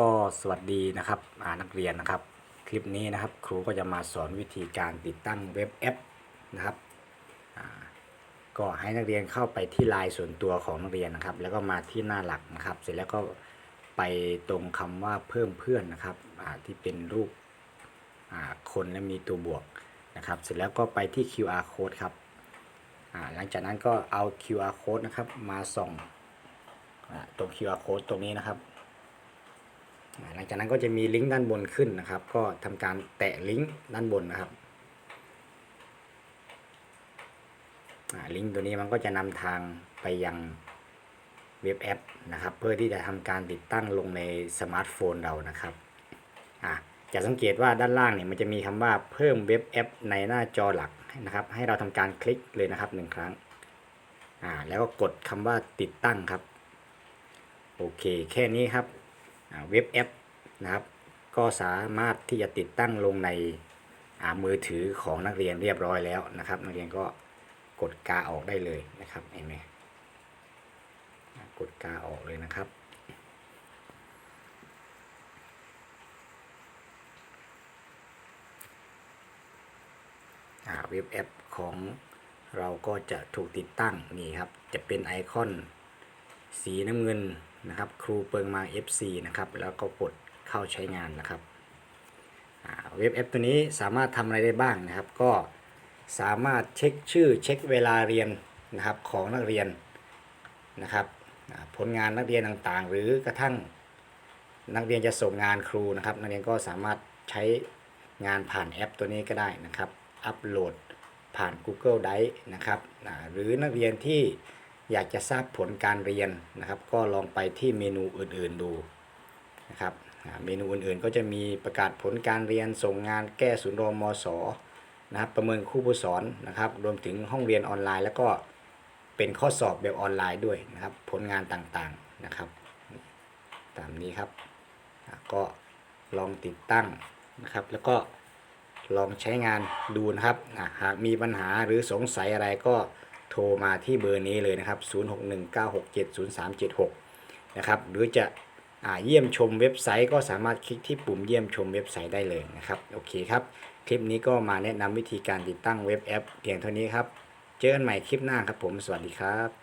ก็สวัสดีนะครับนักเรียนนะครับ คลิปนี้นะครับครูก็จะมาสอนวิธีการติดตั้งเว็บแอปนะครับก็ให้นักเรียนเข้าไปที่ไลน์ส่วนตัวของนักเรียนนะครับ แล้วก็มาที่หน้าหลักนะครับ เสร็จแล้วก็ไปตรงคำว่าเพิ่มเพื่อนนะครับที่เป็นรูปคนและมีตัวบวกนะครับ เสร็จแล้วก็ไปที่ QR code ครับหลังจากนั้นก็เอา QR code นะครับมาส่องตรง QR code ตรงนี้นะครับ หลังจากนั้นก็จะมีลิงก์ด้านบนขึ้นนะครับ ก็ทำการแตะลิงก์ด้านบนนะครับลิงก์ตัวนี้มันก็จะนำทางไปยังเว็บแอปนะครับ เพื่อที่จะทำการติดตั้งลงในสมาร์ทโฟนเรานะครับจะสังเกตว่าด้านล่างเนี่ยมันจะมีคำว่าเพิ่มเว็บแอป ในหน้าจอหลักนะครับ ให้เราทำการคลิกเลยนะครับหนึ่งครั้งแล้วก็กดคำว่าติดตั้งครับ โอเค แค่นี้ครับ เว็บแอปนะครับ ก็สามารถที่จะติดตั้งลงในมือถือของนักเรียนเรียบร้อยแล้วนะครับ นักเรียนก็กดกาออกได้เลยนะครับเห็นไหมกดกาออกเลยนะครับเว็บแอปของเราก็จะถูกติดตั้งนี่ครับ จะเป็นไอคอนสีน้ำเงิน นะครับ ครูเปิงมา FC นะครับ แล้วก็กดเข้าใช้งานนะครับเว็บแอปตัวนี้สามารถทำอะไรได้บ้างนะครับ ก็สามารถเช็คชื่อเช็คเวลาเรียนนะครับของนักเรียนนะครับผลงานนักเรียนต่างๆ หรือกระทั่งนักเรียนจะส่งงานครูนะครับ นักเรียนก็สามารถใช้งานผ่านแอปตัวนี้ก็ได้นะครับ อัปโหลดผ่าน Google Drive นะครับหรือนักเรียนที่ อยากจะทราบผลการเรียนนะครับ ก็ลองไปที่เมนูอื่นๆดูนะครับเมนูอื่นๆ ก็จะมีประกาศผลการเรียนส่งงานแก้ศูนย์รอมศนะครับประเมินคู่ผู้สอนนะครับ รวมถึงห้องเรียนออนไลน์ แล้วก็เป็นข้อสอบแบบออนไลน์ด้วยนะครับ ผลงานต่างๆนะครับ ตามนี้ครับก็ลองติดตั้งนะครับ แล้วก็ลองใช้งานดูนะครับหากมีปัญหาหรือสงสัยอะไรก็ โทรมาที่เบอร์นี้เลยนะครับ 0619670376 นะครับ หรือจะอาเยี่ยมชมเว็บไซต์ก็สามารถคลิกที่ปุ่มเยี่ยมชมเว็บไซต์ได้เลยนะครับ โอเคครับ คลิปนี้ก็มาแนะนำวิธีการติดตั้งเว็บแอปเพียงเท่านี้ครับ เจอกันใหม่คลิปหน้าครับผม สวัสดีครับ